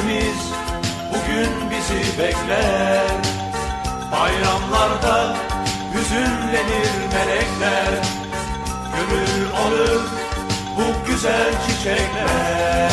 Annemiz bugün bizi bekler. Bayramlarda hüzünlenir melekler. Gönül alır bu güzel çiçekler